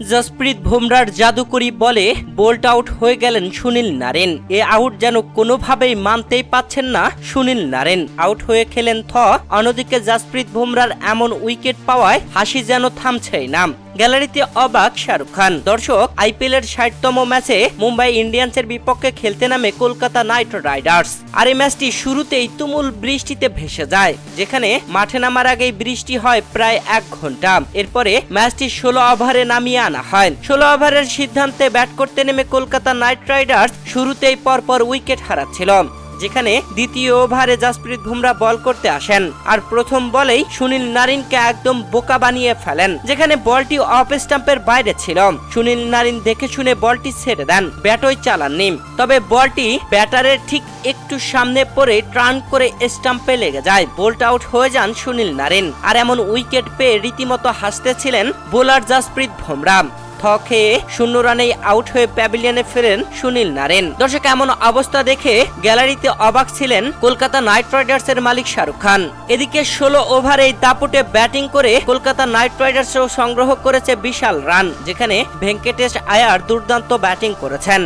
জসপ্রীত বুমরার জাদুকরি বলে bolt out হয়ে গেলেন সুনীল নারেন এ আউট যেন কোনোভাবেই মানতেই পাচ্ছেন না সুনীল নারেন আউট হয়ে খেলেন থ। অন্যদিকে জসপ্রীত বুমরার এমন উইকেট পাওয়ায় হাসি যেন থামছেই না। গ্যালারিতে অবাক শাহরুখ খান। দর্শক আইপিএল এর ষাটতম ম্যাচে মুম্বাই ইন্ডিয়ান্সের বিপক্ষে খেলতে নামে কলকাতা নাইট রাইডার্স। আর এই ম্যাচটি শুরুতেই তুমুল বৃষ্টিতে ভেসে যায়, যেখানে মাঠে নামার আগেই বৃষ্টি হয় প্রায় এক ঘণ্টা। এরপরে ম্যাচটি ষোলো ওভারে নামিয়ে আনা হয়। ষোলো ওভারের সিদ্ধান্তে ব্যাট করতে নেমে কলকাতা নাইট রাইডার্স শুরুতেই পরপর উইকেট হারাচ্ছিল। যেখানে দ্বিতীয় ওভারে জাসপ্রীত বুমরা বল করতে আসেন আর প্রথম বলেই সুনীল নারিনকে একদম বোকা বানিয়ে ফেলেন, যেখানে বলটি অফ স্টাম্পের বাইরে ছিল। সুনীল নারিন দেখে শুনে বলটি ছেড়ে দেন, ব্যাটই চালাননি। তবে বলটি ব্যাটারের ঠিক একটু সামনে পড়ে ট্রান করে স্টাম্পে লেগে যায়। বোল্ট আউট হয়ে যান সুনীল নারিন, আর এমন উইকেট পেয়ে রীতিমতো হাসতেছিলেন বোলার জাসপ্রীত বুমরা। থ খেয়ে শূন্য রানেই আউট হয়ে প্যাভিলিয়নে ফেরেন সুনীল নারেন। দর্শক, এমন অবস্থা দেখে গ্যালারিতে অবাক ছিলেন কলকাতা নাইট রাইডার্সের মালিক শাহরুখ খান। এদিকে ষোলো ওভারে দাপুটে ব্যাটিং করে কলকাতা নাইট রাইডার্সও সংগ্রহ করেছে বিশাল রান, যেখানে ভেঙ্কটেশ আয়ার দুর্দান্ত ব্যাটিং করেছেন।